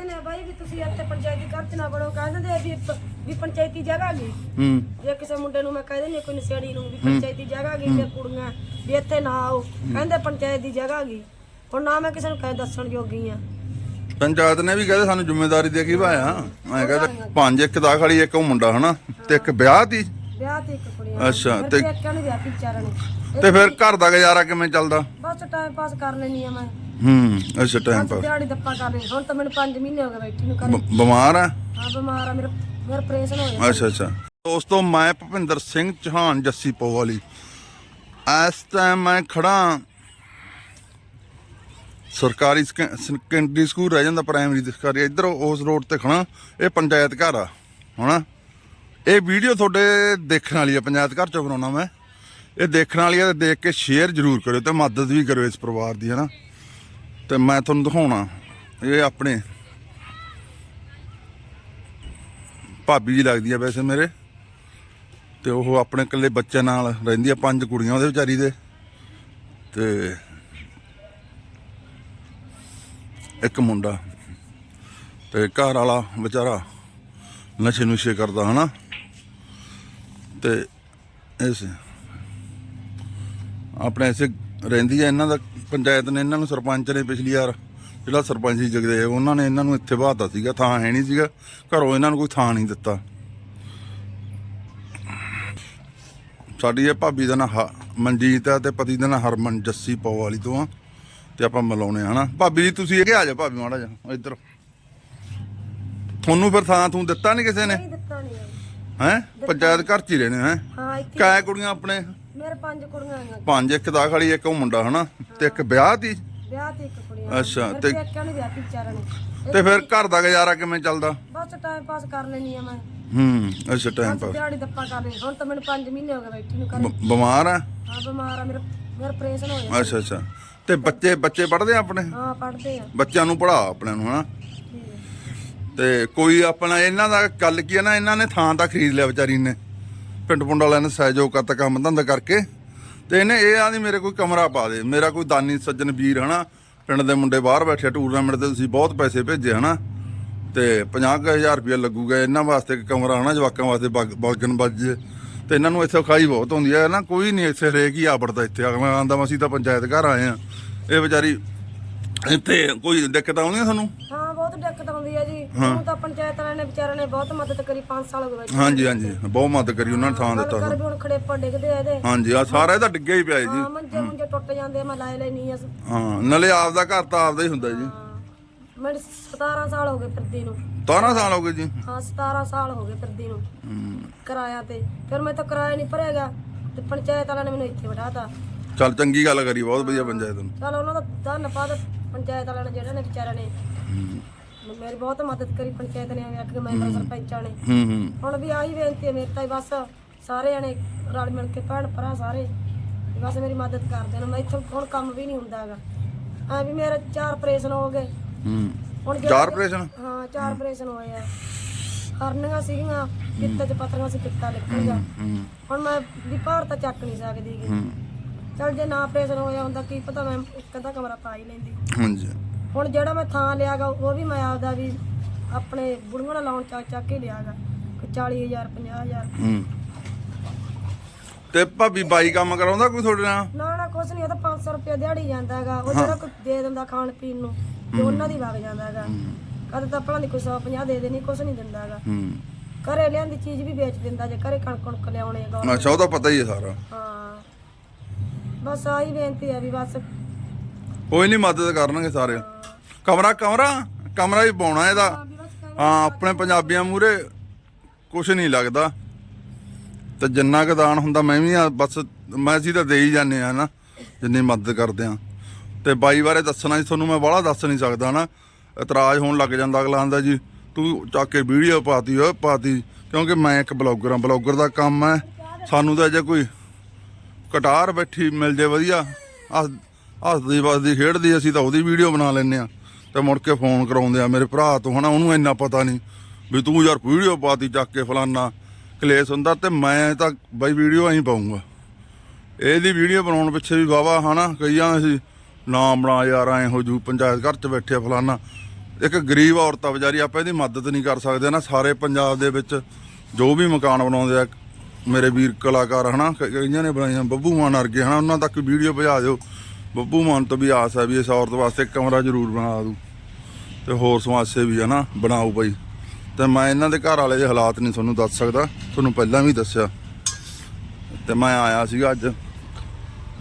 ਨੇ ਬਾਈ ਵੀ ਤੁਸੀਂ ਇੱਥੇ ਪੰਚਾਇਤੀ ਨਾ ਬੜੋ ਕਹਿੰਦੇ ਆ ਵੀ ਪ- ਵੀ ਪੰਚਾਇਤੀ ਜਗ੍ਹਾ ਗਈ ਹੂੰ। ਜੇ ਕਿਸੇ ਮੁੰਡੇ ਨੂੰ ਮੈਂ ਕਹਿੰਦੇ ਨਹੀਂ ਕੋਈ ਨਸ਼ੇੜੀ ਨੂੰ ਵੀ ਪੰਚਾਇਤੀ ਜਗ੍ਹਾ ਗਈ ਤੇ ਕੁੜੀਆਂ ਵੀ ਇੱਥੇ ਨਾ ਆਓ। ਕਹਿੰਦੇ ਪੰਚਾਇਤ ਦੀ ਜਗ੍ਹਾ ਗਈ ਹੁਣ ਨਾ ਮੈਂ ਕਿਸੇ ਨੂੰ ਕਹਿ ਦੱਸਣ ਜੋਗੀ ਆ। ਪੰਚਾਇਤ ਨੇ ਵੀ ਕਹਿੰਦੇ ਸਾਨੂੰ ਜ਼ਿੰਮੇਵਾਰੀ ਦੇ ਕੇ ਭਾਇਆ। ਮੈਂ ਕਹਿੰਦਾ ਪੰਜ ਇੱਕ ਦਾ ਖੜੀ ਇੱਕ ਉਹ ਮੁੰਡਾ ਹਨਾ ਤੇ ਇੱਕ ਵਿਆਹ ਦੀ ਵਿਆਹ ਤੇ ਇੱਕ ਕੁੜੀ ਅੱਛਾ, ਨੂੰ ਵਿਆਹ ਤੇ ਫਿਰ ਘਰ ਦਾ ਗੁਜ਼ਾਰਾ ਕਿਵੇਂ ਚੱਲਦਾ? ਬਸ ਟਾਈਮ ਪਾਸ ਕਰ ਲੈਣੀ ਆ ਮੈਂ। ਹੂੰ ਅੱਛਾ ਟਾਈਮ ਬਸ ਪਾਸ ਦਿਹਾੜੀ ਦੱਪਾ ਕਰ ਲਈ। ਹੁਣ ਤਾਂ ਮੈਨੂੰ 5 ਮਹੀਨੇ ਹੋ ਗਏ ਬੈਠੀ ਨੂੰ ਕਰ ਬ- ਬਿਮਾਰ ਆ? ਹਾਂ ਬਿਮਾਰ ਆ। ਮੇਰਾ ਮੇਰਾ ਆਪਰੇਸ਼ਨ ਹੋ ਗਿਆ ਅੱਛਾ ਅੱਛਾ। ਦੋਸਤੋ ਮੈਂ ਭੁਪਿੰਦਰ ਸਿੰਘ ਚੌਹਾਨ ਜੱਸੀ ਪੋ ਵਾਲੀ। ਇਸ ਟਾਈਮ ਮੈਂ ਖੜਾ ਸਰਕਾਰੀ ਸੈਕ- ਸੈਕੰਡਰੀ ਸਕੂਲ ਰਹਿ ਜਾਂਦਾ ਪ੍ਰਾਇਮਰੀ ਸਰਕਾਰੀ ਇੱਧਰ ਉਸ ਰੋਡ ਤੇ ਖੜਾ ਇਹ ਪੰਚਾਇਤ ਘਰ ਆ ਹਨਾ? ਇਹ ਵੀਡੀਓ ਤੁਹਾਡੇ ਦੇਖਣ ਵਾਲੀ ਆ। ਪੰਚਾਇਤ ਘਰ ਚੋਂ ਬਣਾਉਣਾ ਮੈਂ। ਇਹ ਦੇਖਣ ਵਾਲੀ ਆ ਤੇ ਦੇਖ ਕੇ ਸ਼ੇਅਰ ਜ਼ਰੂਰ ਕਰਿਓ ਤੇ ਮਦਦ ਵੀ ਕਰਿਓ ਇਸ ਪਰਿਵਾਰ ਦੀ ਹਨਾ? ਤੇ ਮੈਂ ਤੁਹਾਨੂੰ ਦਿਖਾਉਣਾ। ਇਹ ਆਪਣੇ ਭਾਬੀ ਜੀ ਲੱਗਦੀ ਆ ਵੈਸੇ ਮੇਰੇ। ਤੇ ਉਹ ਆਪਣੇ ਇਕੱਲੇ ਬੱਚੇ ਨਾਲ ਰਹਿੰਦੀ ਆ, ਪੰਜ ਕੁੜੀਆਂ ਉਹਦੇ ਵਿਚਾਰੀ ਦੇ। ਤੇ ਇੱਕ ਮੁੰਡਾ। ਤੇ ਘਰ ਵਾਲਾ ਵਿਚਾਰਾ ਨਸ਼ੇ ਨੁਸ਼ੇ ਕਰਦਾ, ਹਨਾ? ਤੇ ਇਸ ਆਪਣੇ ਐਸੇ ਰਹਿੰਦੀ ਆ, ਇਹਨਾਂ ਦਾ ਪੰਚਾਇਤ ਨੇ ਇਹਨਾਂ ਨੂੰ ਸਰਪੰਚ ਨੇ ਪਿਛਲੀ ਵਾਰ ਜਿਹੜਾ ਸਰਪੰਚ ਸੀ ਜਗਦੇ ਉਹਨਾਂ ਨੇ ਇਹਨਾਂ ਨੂੰ ਇੱਥੇ ਬਾਤਾ ਸੀਗਾ ਥਾਂ ਹੈ ਨਹੀਂ ਸੀਗਾ ਘਰੋਂ ਇਹਨਾਂ ਨੂੰ ਕੋਈ ਥਾਂ ਨਹੀਂ ਦਿੱਤਾ। ਸਾਡੀ ਇਹ ਭਾਬੀ ਦਾ ਨਾਂ ਹ- ਮਨਜੀਤ ਹੈ ਤੇ ਪਤੀ ਦਾ ਨਾਂ ਹਰਮਨ ਜੱਸੀ ਪੋ ਵਾਲੀ ਤੋਂ ਆ ਤੇ ਆਪਾਂ ਮਿਲਾਉਣੇ ਆ ਹਨਾ? ਭਾਬੀ ਜੀ ਤੁਸੀਂ ਅੱਗੇ ਆ ਜਾਓ ਭਾਬੀ ਮਾੜਾ ਜਾ ਇੱਧਰ। ਤੁਹਾਨੂੰ ਫਿਰ ਥਾਂ ਤੂੰ ਦਿੱਤਾ ਨਹੀਂ ਕਿਸੇ ਨੇ? ਨਹੀਂ ਦਿੱਤਾ ਨਹੀਂ ਹੈ? ਪੰਚਾਇਤ ਘਰ ਚ ਹੀ ਰਹਿਣੇ ਹੈ ਕਾਇ ਕੁੜੀਆਂ ਆਪਣੇ? ਪੰਜ ਕੁੜੀਆਂ ਆਈਆਂ ਪੰਜ ਇੱਕ ਦਾ ਖੜੀ ਇੱਕ ਉਹ ਮੁੰਡਾ ਹਨਾ? ਤੇ ਇੱਕ ਵਿਆਹ ਦੀ ਵਿਆਹ ਤੇ ਇੱਕ ਕੁੜੀ ਅੱਛਾ, ਤੇ ਤੇ- ਪੇਕਿਆਂ ਨੂੰ ਵਿਆਹ ਤੀ ਵਿਚਾਰਾਂ ਨੇ। ਤੇ ਫਿਰ ਘਰ ਦਾ ਗੁਜ਼ਾਰਾ ਕਿਵੇਂ ਚੱਲਦਾ? ਬਸ ਟਾਈਮ ਪਾਸ ਕਰ ਲੈਣੀ ਆ ਮੈਂ। ਹੂੰ ਅੱਛਾ ਟਾਈਮ ਬਸ ਪਾਸ ਦਿਹਾੜੀ ਦੱਪਾ ਕਰ ਲਈ। ਹੁਣ ਤਾਂ ਮੈਨੂੰ 5 ਮਹੀਨੇ ਹੋ ਗਏ ਬੈਠੀ ਨੂੰ ਕਰ ਬ- ਬਿਮਾਰ ਆ? ਹਾਂ ਬਿਮਾਰ ਆ। ਮੇਰਾ ਮੇਰਾ ਆਪਰੇਸ਼ਨ ਹੋ ਗਿਆ ਅੱਛਾ ਅੱਛਾ। ਤੇ ਬੱਚੇ ਬੱਚੇ ਪੜ੍ਹਦੇ ਆ ਆਪਣੇ? ਹਾਂ ਪੜਦੇ ਆ। ਬੱਚਿਆਂ ਨੂੰ ਪੜਾ ਆਪਣੇ ਨੂੰ ਹਨਾ। ਤੇ ਕੋਈ ਆਪਣਾ ਇਹਨਾਂ ਦਾ ਗੱਲ ਕੀ ਹੈ ਨਾ ਇਹਨਾਂ ਨੇ ਥਾਂ ਤਾਂ ਖਰੀਦ ਲਿਆ ਵਿਚਾਰੀ ਨੇ। ਪਿੰਡ ਪੁੰਡ ਵਾਲਿਆਂ ਨੇ ਸਹਿਯੋਗ ਕਰਤਾ ਕੰਮ ਧੰਦਾ ਕਰਕੇ। ਤੇ ਇਹਨੇ ਇਹ ਆਂਦੀ ਮੇਰੇ ਕੋਈ ਕਮਰਾ ਪਾ ਦੇ। ਮੇਰਾ ਕੋਈ ਦਾਨੀ ਸੱਜਣ ਵੀਰ ਹਨਾ, ਪਿੰਡ ਦੇ ਮੁੰਡੇ ਬਾਹਰ ਬੈਠੇ ਟੂਰਨਾਮੈਂਟ ਤੇ ਤੁਸੀਂ ਬਹੁਤ ਪੈਸੇ ਭੇਜੇ ਹਨਾ। ਤੇ 50000 ਰੁਪਏ ਲੱਗੂਗਾ ਇਹਨਾਂ ਵਾਸਤੇ ਇੱਕ ਕਮਰਾ ਹਨਾ, ਜਵਾਕਾਂ ਵਾਸਤੇ ਬਾਗ- ਬਾਗਨ ਬੱਜ ਤੇ ਇਹਨਾਂ ਨੂੰ ਇੱਥੇ ਖਾਈ ਬਹੁਤ ਹੁੰਦੀ ਹੈ ਨਾ ਕੋਈ ਨਹੀਂ ਇੱਥੇ ਰੇਕ ਹੀ ਆਵੜਦਾ ਇੱਥੇ। ਅਗਲਾ ਆਂਦਾ, ਅਸੀਂ ਤਾਂ ਪੰਚਾਇਤ ਘਰ ਆਏ ਆ। ਇਹ ਵਿਚਾਰੀ ਇੱਥੇ ਕੋਈ ਦਿੱਕਤ ਆਉਂਦੀ ਆ ਤੁਹਾਨੂੰ ਦਿੱਕਤ ਆਉਂਦੀ ਹੈ ਜੀ। ਹੁਣ ਤਾਂ ਪੰਚਾਇਤ ਵਾਲਿਆਂ ਨੇ ਵਿਚਾਰਿਆਂ ਨੇ ਬਹੁਤ ਮਦਦ ਕਰੀ 5 ਸਾਲ ਹੋ ਗਏ ਬੈਠੇ। ਹਾਂਜੀ ਹਾਂਜੀ। ਬਹੁਤ ਮਦਦ ਕਰੀ ਉਹਨਾਂ ਨੇ ਥਾਂ ਦਿੱਤਾ ਕਰ ਵੀ ਹੁਣ ਖੜੇਪਾ ਡਿੱਗਦੇ ਆ ਇਹਦੇ। ਹਾਂਜੀ ਆ ਸਾਰਾ ਇਹਦਾ ਡਿੱਗਿਆ ਹੀ ਪਿਆ ਜੀ। ਹਾਂ ਮੰਜੇ ਮੁੰਜੇ ਟੁੱਟ ਜਾਂਦੇ ਆ, ਮੈਂ ਲਾਏ ਲੈ ਨਹੀਂ ਆ। ਹਾਂ ਨਾਲੇ ਆਪਦਾ ਘਰ ਤਾਂ ਆਪਦਾ ਹੀ ਹੁੰਦਾ ਜੀ। ਮੈਨੂੰ 17 ਸਾਲ ਹੋ ਗਏ ਫਿਰਦੀ ਨੂੰ। 12 ਸਾਲ ਹੋ ਗਏ ਜੀ। ਹਾਂ 17 ਸਾਲ ਹੋ ਗਏ ਫਿਰਦੀ ਨੂੰ। ਕਿਰਾਇਆ ਤੇ। ਫਿਰ ਮੈਂ ਤਾਂ ਕਿਰਾਇਆ ਨਹੀਂ ਭਰੇਗਾ ਤੇ ਪੰਚਾਇਤ ਵਾਲਿਆਂ ਨੇ ਮੈਨੂੰ ਇੱਥੇ ਬਿਠਾਤਾ। ਚੱਲ ਚੰਗੀ ਗੱਲ ਕਰੀ ਬਹੁਤ ਵਧੀਆ ਪੰਚਾਇਤ ਨੂੰ। ਚਲ ਉਹਨਾਂ ਦਾ ਧੰਨਵਾਦ ਪੰਚਾਇਤ ਵਾਲਿਆਂ ਨੇ ਜਿਹੜਾ ਨੇ ਵਿਚਾਰਿਆਂ ਨੇ। ਮੇਰੀ ਬਹੁਤ ਮਦਦ ਕਰੀ ਪੰਚਾਇਤ ਨੇ ਅੱਗੇ ਮੈਂਬਰ ਸਰਪੰਚਾਂ ਨੇ। ਹੂੰ ਹੂੰ। ਹੁਣ ਵੀ ਆਹੀ ਬੇਨਤੀ ਹੈ ਮੇਰੇ ਤਾਂ ਬਸ ਸਾਰੇ ਜਣੇ ਰਲ ਮਿਲ ਕੇ ਭੈਣ ਭਰਾ ਸਾਰੇ ਬਸ ਮੇਰੀ ਮਦਦ ਕਰ ਦੇਣ। ਮੈਂ ਇੱਥੋਂ ਹੁਣ ਕੰਮ ਵੀ ਨਹੀਂ ਹੁੰਦਾ ਹੈਗਾ। ਐ ਵੀ ਮੇਰੇ ਚਾਰ ਆਪਰੇਸ਼ਨ ਹੋ ਗਏ। ਹੂੰ। ਹੁਣ ਜਿਹੜੇ- ਚਾਰ ਆਪਰੇਸ਼ਨ ਹਾਂ ਚਾਰ ਆਪਰੇਸ਼ਨ ਹੋਏ ਆ। ਹਰਨੀਆਂ ਸੀਗੀਆਂ ਪਿੱਤੇ ਚ ਪੱਥਰੀਆਂ ਸੀ ਗਿਆ ਹੂੰ ਹੁਣ ਮੈਂ ਵੀ ਭਾਰ ਤਾਂ ਚੱਕ ਨਹੀਂ ਸਕਦੀ ਗੀ ਹੂੰ। ਚਲ ਜੇ ਨਾ ਆਪਰੇਸ਼ਨ ਹੋਇਆ ਹੁੰਦਾ ਕੀ ਪਤਾ ਮੈਂ ਇੱਕ ਅੱਧਾ ਕਮਰਾ ਪਾ ਹੀ ਲੈਂਦੀ। ਹਾਂਜੀ। ਹੁਣ ਜਿਹੜਾ ਮੈਂ ਥਾਂ ਲਿਆਗਾ ਉਹ ਵੀ ਮੈਂ ਆਪਦਾ ਵੀ ਆਪਣੇ ਬੁੜੀਆਂ ਨਾਲ ਲਾਉਣ ਚੱਕ ਚੱਕ ਕੇ ਲਿਆਗਾ। ਕੋਈ 40000 50000 ਹੂੰ। ਤੇ ਭਾਬੀ ਬਾਈ ਕੰਮ ਕਰਾਉਂਦਾ ਕੋਈ ਤੁਹਾਡੇ ਨਾਲ? ਨਾ ਨਾ ਕੁਛ ਨਹੀਂ ਉਹ ਤਾਂ 500 ਰੁਪਏ ਦਿਹਾੜੀ ਜਾਂਦਾ ਹੈਗਾ ਉਹ ਜਿਹੜਾ ਕੋਈ ਦੇ ਦਿੰਦਾ ਖਾਣ ਪੀਣ ਨੂੰ ਤੇ ਉਹਨਾਂ ਦੀ ਵਗ ਜਾਂਦਾ ਹੈਗਾ ਕਦੇ ਤਾਂ ਭਲਾਂ ਦੀ ਕੋਈ 150 ਦੇ ਦੇਣੀ ਕੁਛ ਨਹੀਂ ਦਿੰਦਾ ਹੈਗਾ ਹੂੰ। ਘਰੇ ਲਿਆਂਦੀ ਚੀਜ਼ ਵੀ ਵੇਚ ਦਿੰਦਾ ਜੇ ਘਰੇ ਕਣਕ ਕਣਕ ਲਿਆਉਣੇ ਗਾ ਅੱਛਾ ਉਹ ਤਾਂ ਪਤਾ ਹੀ ਹੈ ਸਾਰਾ। ਹਾਂ। ਬਸ ਆਹੀ ਬੇਨਤੀ ਹੈ ਵੀ ਬਸ। ਕੋਈ ਨਹੀਂ ਮਦਦ ਕਰਨਗੇ ਸਾਰੇ ਕਮਰਾ ਕਮਰਾ? ਕਮਰਾ ਹੀ ਪਾਉਣਾ ਇਹਦਾ। ਹਾਂ ਆਪਣੇ ਪੰਜਾਬੀਆਂ ਮੂਰੇ ਕੁਝ ਨਹੀਂ ਲੱਗਦਾ। ਤੇ ਜਿੰਨਾ ਕੁ ਦਾਨ ਹੁੰਦਾ ਮੈਂ ਵੀ ਬਸ ਮੈਂ ਅਸੀਂ ਤਾਂ ਦੇ ਹੀ ਜਾਂਦੇ ਆ ਨਾ ਜਿੰਨੀ ਮਦਦ ਕਰਦੇ ਆ ਤੇ ਬਾਈ ਬਾਰੇ ਦੱਸਣਾ ਜੀ ਤੁਹਾਨੂੰ ਮੈਂ ਬਾਹਲਾ ਦੱਸ ਨਹੀਂ ਸਕਦਾ ਨਾ। ਇਤਰਾਜ਼ ਹੋਣ ਲੱਗ ਜਾਂਦਾ ਅਗਲਾ ਆਂਦਾ ਜੀ ਤੂੰ ਚੱਕ ਕੇ ਵੀਡੀਓ ਪਾਤੀ ਓਏ ਪਾਤੀ। ਕਿਉਂਕਿ ਮੈਂ ਇੱਕ ਬਲੌਗਰ ਆ ਬਲੌਗਰ ਦਾ ਕੰਮ ਹੈ। ਸਾਨੂੰ ਤਾਂ ਜੇ ਕੋਈ ਕਟਾਰ ਬੈਠੀ ਮਿਲ ਜੇ ਵਧੀਆ। ਹੱਸ- ਹੱਸਦੀ ਵੱਸਦੀ ਖੇਡਦੀ ਅਸੀਂ ਤਾਂ ਉਹਦੀ ਵੀਡੀਓ ਬਣਾ ਲੈਂਦੇ ਆ ਤੇ ਮੁੜ ਕੇ ਫੋਨ ਕਰਾਉਂਦੇ ਆ, ਮੇਰੇ ਭਰਾ ਤੋਂ ਹਨਾ, ਉਹਨੂੰ ਇੰਨਾ ਪਤਾ ਨਹੀਂ ਵੀ ਤੂੰ ਯਾਰ ਵੀਡੀਓ ਪਾਤੀ ਚੱਕ ਕੇ ਫਲਾਨਾ ਕਲੇਸ਼ ਹੁੰਦਾ ਤੇ ਮੈਂ ਤਾਂ ਬਈ ਵੀਡੀਓ ਐਂ ਪਾਉਂਗਾ ਇਹਦੀ ਵੀਡੀਓ ਬਣਾਉਣ ਪਿੱਛੇ ਵੀ ਵਾਵਾ ਹਨਾ, ਕਈਆਂ ਸੀ ਨਾਮ ਬਣਾ ਯਾਰ, ਐ ਹੋ ਜੂ, ਪੰਚਾਇਤ ਘਰ ਚ ਬੈਠੇ ਫਲਾਨਾ। ਇੱਕ ਗਰੀਬ ਔਰਤ ਆ ਵਿਚਾਰੀ, ਆਪਾਂ ਇਹਦੀ ਮਦਦ ਨਹੀਂ ਕਰ ਸਕਦੇ ਨਾ, ਸਾਰੇ ਪੰਜਾਬ ਦੇ ਵਿੱਚ ਜੋ ਵੀ ਮਕਾਨ ਬਣਾਉਂਦੇ ਆ, ਮੇਰੇ ਵੀਰ ਕਲਾਕਾਰ ਹਨਾ ਕ- ਕਈਆਂ ਨੇ ਬਣਾਈਆਂ, ਬੱਬੂ ਮਾਨ ਵਰਗੇ ਹਨਾ, ਉਹਨਾਂ ਤੱਕ ਵੀਡੀਓ ਭਜਾ ਦਿਓ। ਬੱਬੂ ਮਾਨ ਤੋਂ ਵੀ ਆਸ ਹੈ ਵੀ ਇਸ ਔਰਤ ਵਾਸਤੇ ਕਮਰਾ ਜ਼ਰੂਰ ਬਣਾ ਦੂ ਤੇ ਹੋਰ ਸਮਾਜ ਸੇਵੀ ਹੈ ਨਾ, ਬਣਾਓ ਬਈ ਤੇ ਮੈਂ ਇਹਨਾਂ ਦੇ ਘਰ ਵਾਲੇ ਦੇ ਹਾਲਾਤ ਨਹੀਂ ਤੁਹਾਨੂੰ ਦੱਸ ਸਕਦਾ, ਤੁਹਾਨੂੰ ਪਹਿਲਾਂ ਵੀ ਦੱਸਿਆ। ਤੇ ਮੈਂ ਆਇਆ ਸੀਗਾ ਅੱਜ।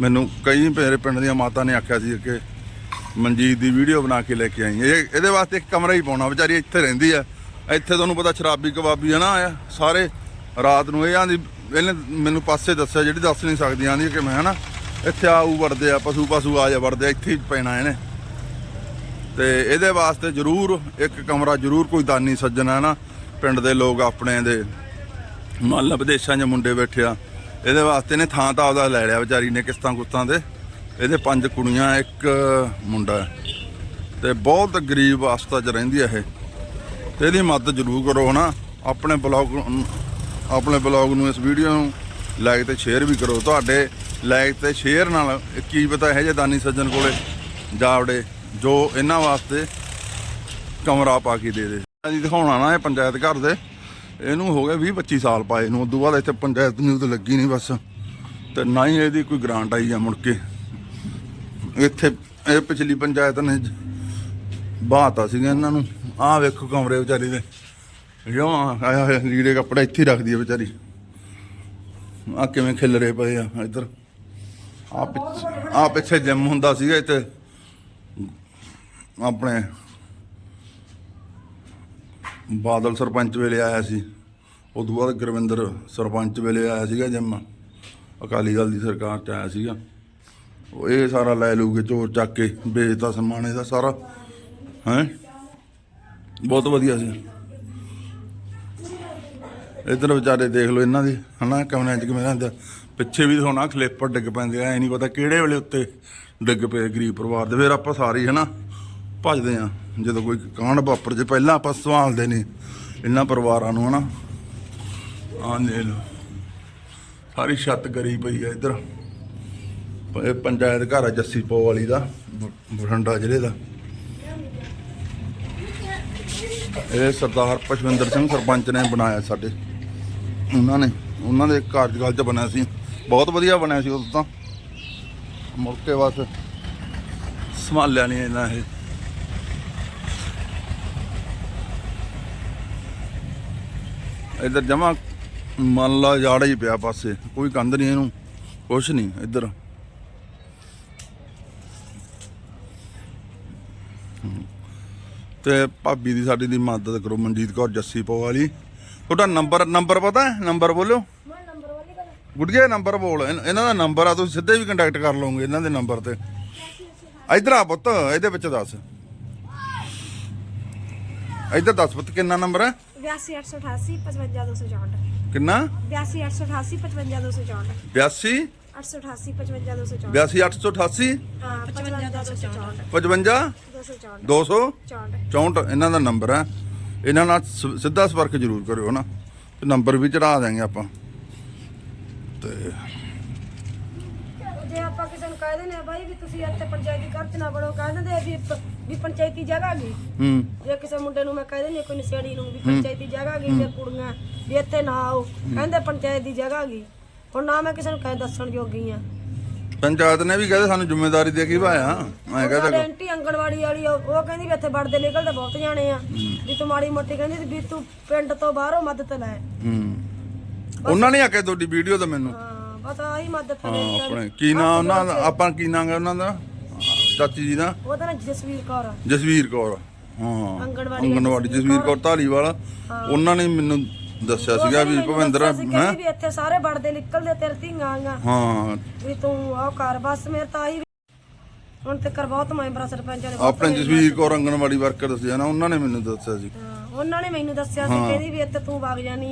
ਮੈਨੂੰ ਕਈ ਮੇਰੇ ਪਿੰਡ ਦੀਆਂ ਮਾਤਾ ਨੇ ਆਖਿਆ ਸੀ ਕਿ ਮਨਜੀਤ ਦੀ ਵੀਡੀਓ ਬਣਾ ਕੇ ਲੈ ਕੇ ਆਈ। ਇਹ ਇਹਦੇ ਵਾਸਤੇ ਇੱਕ ਕਮਰਾ ਹੀ ਪਾਉਣਾ, ਵਿਚਾਰੀ ਇੱਥੇ ਰਹਿੰਦੀ ਆ। ਇੱਥੇ ਤੁਹਾਨੂੰ ਪਤਾ ਸ਼ਰਾਬੀ ਕਬਾਬੀ ਹੈ ਨਾ, ਆਇਆ। ਸਾਰੇ ਰਾਤ ਨੂੰ ਇਹ ਆਂਦੀ, ਇਹਨੇ ਮੈਨੂੰ ਪਾਸੇ ਦੱਸਿਆ, ਜਿਹੜੀ ਦੱਸ ਨਹੀਂ ਸਕਦੀ, ਆਂਦੀ ਕਿ ਮੈਂ, ਹਨਾ। ਇੱਥੇ ਆਊ ਵੜਦੇ ਆ, ਪਸ਼ੂ ਪਸ਼ੂ ਆ ਜਾ ਵੜਦੇ ਆ, ਇੱਥੇ ਹੀ ਪੈਣਾ ਇਹਨੇ। ਤੇ ਇਹਦੇ ਵਾਸਤੇ ਜ਼ਰੂਰ ਇੱਕ ਕਮਰਾ, ਜ਼ਰੂਰ ਕੋਈ ਦਾਨੀ ਸੱਜਣ ਹੈ ਨਾ, ਪਿੰਡ ਦੇ ਲੋਕ ਆਪਣੇ ਦੇ ਮੰਨ ਲਾ ਵਿਦੇਸ਼ਾਂ 'ਚ ਮੁੰਡੇ ਬੈਠੇ ਆ। ਇਹਦੇ ਵਾਸਤੇ ਨੇ ਥਾਂ ਤਾਂ ਆਪਦਾ ਲੈ ਲਿਆ ਵਿਚਾਰੀ ਨੇ ਕਿਸ਼ਤਾਂ ਕੁਸ਼ਤਾਂ ਦੇ ਇਹਦੇ ਪੰਜ ਕੁੜੀਆਂ, ਇੱਕ ਮੁੰਡਾ ਹੈ। ਤੇ ਬਹੁਤ ਗਰੀਬ ਅਵਸਥਾ 'ਚ ਰਹਿੰਦੀ ਹੈ ਇਹ। ਤੇ ਇਹਦੀ ਮਦਦ ਜ਼ਰੂਰ ਕਰੋ ਹਨਾ। ਆਪਣੇ ਬਲੌਗ ਆਪਣੇ ਬਲੌਗ ਨੂੰ ਇਸ ਵੀਡੀਓ ਨੂੰ ਲਾਈਕ ਤੇ ਸ਼ੇਅਰ ਵੀ ਕਰੋ। ਤੁਹਾਡੇ ਲਾਈਕ ਤੇ ਸ਼ੇਅਰ ਨਾਲ ਕੀ ਪਤਾ ਇਹ ਜੇ ਦਾਨੀ ਸੱਜਣ ਕੋਲੇ ਜਾਵੜੇ, ਜੋ ਇਹਨਾਂ ਵਾਸਤੇ ਕਮਰਾ ਪਾ ਕੇ ਦੇ ਦੇ। ਜੀ ਦਿਖਾਉਣਾ ਨਾ ਇਹ ਪੰਚਾਇਤ ਘਰ ਦੇ। ਇਹਨੂੰ ਹੋ ਗਏ 20 25 ਸਾਲ ਪਾਏ ਨੂੰ। ਉਦੋਂ ਬਾਅਦ ਇੱਥੇ ਪੰਚਾਇਤ ਨੂੰ ਤਾਂ ਲੱਗੀ ਨਹੀਂ ਬਸ। ਤੇ ਨਾ ਹੀ ਇਹਦੀ ਕੋਈ ਗ੍ਰਾਂਟ ਆਈ ਆ ਮੁੜ ਕੇ। ਇੱਥੇ ਇਹ ਪਿਛਲੀ ਪੰਚਾਇਤ ਨੇ ਬਾਤਾ ਸੀਗਾ ਇਹਨਾਂ ਨੂੰ। ਆਹ ਵੇਖੋ ਕਮਰੇ ਵਿਚਾਰੀ ਦੇ। ਜੋ ਆਇਆ ਹੋਇਆ ਲੀੜੇ ਕੱਪੜੇ ਇੱਥੇ ਹੀ ਰੱਖਦੀ ਹੈ ਵਿਚਾਰੀ। ਆ ਕਿਵੇਂ ਖਿਲਰੇ ਪਏ ਆ ਇੱਧਰ। ਆ ਪਿੱਛੇ ਆ ਪਿੱਛੇ ਜਿਮ ਹੁੰਦਾ ਸੀਗਾ ਇੱਥੇ। ਆਪਣੇ ਬਾਦਲ ਸਰਪੰਚ ਵੇਲੇ ਆਇਆ ਸੀ। ਉਦੋਂ ਬਾਅਦ ਗੁਰਵਿੰਦਰ ਸਰਪੰਚ ਵੇਲੇ ਆਇਆ ਸੀਗਾ ਜਿਮ। ਅਕਾਲੀ ਦਲ ਦੀ ਸਰਕਾਰ ਚ ਆਇਆ ਸੀਗਾ। ਉਹ ਇਹ ਸਾਰਾ ਲੈ ਲੂਗੇ ਚੋਰ ਚੱਕ ਕੇ ਵੇਚਤਾ ਸਮਾਨ ਇਹਦਾ ਸਾਰਾ। ਹੈ? ਬਹੁਤ ਵਧੀਆ ਸੀ। ਇਧਰ ਵਿਚਾਰੇ ਦੇਖ ਲਓ ਇਹਨਾਂ ਦੀ। ਹਨਾ, ਕਮਰਿਆਂ ਚ ਕਿਵੇਂ ਰਹਿੰਦੇ ਪਿੱਛੇ ਵੀ ਹੋਣਾ ਖਲੇਪਰ ਡਿੱਗ ਪੈਂਦੇ ਆ, ਐ ਨਹੀਂ ਪਤਾ ਕਿਹੜੇ ਵੇਲੇ ਉੱਤੇ ਡਿੱਗ ਪਏ ਗਰੀਬ ਪਰਿਵਾਰ ਦੇ। ਫਿਰ ਆਪਾਂ ਸਾਰੇ ਹੀ ਹਨਾ, ਭੱਜਦੇ ਆ, ਜਦੋਂ ਕੋਈ ਕਾਂਡ ਵਾਪਰ ਜੇ ਪਹਿਲਾਂ ਆਪਾਂ ਸੰਭਾਲਦੇ ਨੇ ਇਹਨਾਂ ਪਰਿਵਾਰਾਂ ਨੂੰ, ਹਨਾ। ਆਹ ਲੈ ਲਓ, ਸਾਰੀ ਛੱਤ ਗਰੀ ਪਈ ਆ ਇੱਧਰ। ਇਹ ਪੰਚਾਇਤ ਘਰ ਆ, ਜੱਸੀ ਪੋ ਵਾਲੀ ਦਾ ਬ- ਬਠਿੰਡਾ ਜ਼ਿਲ੍ਹੇ ਦਾ। ਇਹ ਸਰਦਾਰ ਪਸ਼ਵਿੰਦਰ ਸਿੰਘ ਸਰਪੰਚ ਨੇ ਬਣਾਇਆ ਸਾਡੇ। ਉਹਨਾਂ ਨੇ, ਉਹਨਾਂ ਦੇ ਕਾਰਜਕਾਲ ਚ ਬਣਿਆ ਸੀ। ਬਹੁਤ ਵਧੀਆ ਬਣਿਆ ਸੀ ਉਦੋਂ ਤਾਂ। ਮੁੜ ਕੇ ਬਸ ਸੰਭਾਲਿਆ ਨਹੀਂ ਇਹਨਾਂ ਇਹ। ਇੱਧਰ ਜਮਾ ਮੰਨ ਲਾ ਜਾੜਾ ਹੀ ਪਿਆ ਪਾਸੇ, ਕੋਈ ਕੰਧ ਨਹੀਂ ਇਹਨੂੰ, ਕੁਛ ਨਹੀਂ ਇੱਧਰ। ਤੇ ਭਾਬੀ ਦੀ ਸਾਡੀ ਦੀ ਮਦਦ ਕਰੋ ਮਨਜੀਤ ਕੌਰ ਜੱਸੀ ਪੋ ਵਾਲੀ ਤੁਹਾਡਾ ਨੰਬਰ ਨੰਬਰ ਪਤਾ ਹੈ? ਨੰਬਰ ਬੋਲਿਓ। ਗੁੱਡੀਏ ਨੰਬਰ ਬੋਲ। ਇਨ- ਇਹਨਾਂ ਦਾ ਨੰਬਰ ਆ ਤੁਸੀਂ ਸਿੱਧੇ ਵੀ ਕੰਟੈਕਟ ਕਰ ਲਓਗੇ ਇਹਨਾਂ ਦੇ ਨੰਬਰ ਤੇ। ਇਧਰ ਆ ਪੁੱਤ ਇਹਦੇ ਵਿੱਚ ਦੱਸ। ਇਧਰ ਦੱਸ ਪੁੱਤ ਕਿੰਨਾ ਨੰਬਰ ਹੈ? 82888 55264 ਕਿੰਨਾ? 82888 55264 82 888 55264 82888 ਹਾਂ 55264 55 264 200 64 ਇਹਨਾਂ ਦਾ ਨੰਬਰ ਹੈ। ਇਹਨਾਂ ਨਾਲ ਸ- ਸਿੱਧਾ ਸੰਪਰਕ ਜ਼ਰੂਰ ਕਰਿਓ ਨਾ। ਤੇ ਨੰਬਰ ਵੀ ਚੜਾ ਦਾਂਗੇ ਆਪਾਂ। ਤੇ ਜੇ ਆਪਾਂ ਕਿਸੇ ਨੂੰ ਕਹਿ ਦਿੰਦੇ ਆ ਬਾਈ ਵੀ ਤੁਸੀਂ ਇੱਥੇ ਪੰਚਾਇਤੀ ਘਰ ਚ ਨਾ ਬਣੋ ਕਹਿ ਦਿੰਦੇ ਆ ਵੀ ਪ- ਵੀ ਪੰਚਾਇਤੀ ਜਗ੍ਹਾ ਗਈ ਹੂੰ। ਜੇ ਕਿਸੇ ਮੁੰਡੇ ਨੂੰ ਮੈਂ ਕਹਿ ਦਿੰਦੀ ਹਾਂ ਕੋਈ ਨਸ਼ੇੜੀ ਨੂੰ ਵੀ ਪੰਚਾਇਤੀ ਜਗ੍ਹਾ ਗਈ ਤੇ ਕੁੜੀਆਂ ਵੀ ਇੱਥੇ ਨਾ ਆਓ ਕਹਿੰਦੇ ਪੰਚਾਇਤ ਦੀ ਜਗ੍ਹਾ ਗਈ ਹੁਣ ਨਾ ਮੈਂ ਕਿਸੇ ਨੂੰ ਕਹਿ ਦੱਸਣ ਜੋਗੀ ਆ। ਪੰਚਾਇਤ ਨੇ ਵੀ ਕਹਿੰਦੇ ਸਾਨੂੰ ਜ਼ਿੰਮੇਵਾਰੀ ਦੇ ਕੇ ਭਾਇਆ ਮੈਂ ਕਹਿੰਦਾ ਆਂਟੀ ਅੰਗਣਵਾੜੀ ਵਾਲੀ ਉਹ ਉਹ ਕਹਿੰਦੀ ਵੀ ਇੱਥੇ ਵੜਦੇ ਨਿਕਲਦੇ ਬਹੁਤ ਜਾਣੇ ਆ। ਵੀ ਤੂੰ ਮਾੜੀ ਮੋਟੀ ਕਹਿੰਦੀ ਵੀ ਤੂੰ ਪਿੰਡ ਤੋਂ ਬਾਹਰੋਂ ਮਦਦ ਲੈ। ਹੂੰ। ਉਹਨਾਂ ਨੇ ਆਕੇ ਤੁਹਾਡੀ ਵੀਡੀਓ ਤਾਂ ਮੈਨੂੰ। ਹਾਂ ਬਸ ਆਹੀ ਮਦਦ ਹਾਂ ਲੈ ਆਪਣੇ ਕੀ ਨਾਂ ਉਹਨਾਂ ਦਾ? ਆਪਾਂ ਕੀ ਨਾਂ ਗਾ ਉਹਨਾਂ ਦਾ? ਚਾਚੀ ਜੀ ਦਾ? ਉਹਦਾ ਨਾਂ ਜਸਵੀਰ ਕੌਰ। ਆ। ਜਸਵੀਰ ਕੌਰ। ਹਾਂ ਆਂਗਣਵਾੜੀ ਅੰਗਨਵਾੜੀ ਜਸਵੀਰ ਕੌਰ। ਢਾਲੀਵਾਲ ਉਹਨਾਂ ਨੇ ਮੈਨੂੰ ਦੱਸਿਆ ਸੀਗਾ ਵੀ ਭਵਿੰਦਰ ਹੈ? ਕਹਿੰਦੀ ਵੀ ਇੱਥੇ ਸਾਰੇ ਵੜਦੇ ਨਿਕਲਦੇ ਤੇਰੇ ਧੀਆਂ ਆਂਗਾ ਹਾਂ। ਵੀ ਤੂੰ ਆਹ ਕਰ ਬਸ ਮੇਰੇ ਤਾਂ ਆਹੀ ਹੁਣ ਤੇ ਕਰ ਬਹੁਤ ਮੈਂਬਰਾਂ ਸਰਪੰਚਾਂ ਨੇ ਬਹੁਤ ਆਪਣੇ ਜਸਵੀਰ ਕੌਰ ਅੰਗਨਵਾੜੀ ਵਰਕਰ ਦੱਸਿਆ ਨਾ ਉਹਨਾਂ ਨੇ ਮੈਨੂੰ ਦੱਸਿਆ ਸੀ। ਹਾਂ, ਉਹਨਾਂ ਨੇ ਮੈਨੂੰ ਦੱਸਿਆ ਸੀ ਕਹਿੰਦੀ ਵੀ ਇੱਥੇ ਤੂੰ ਵਗ ਜਾਨੀ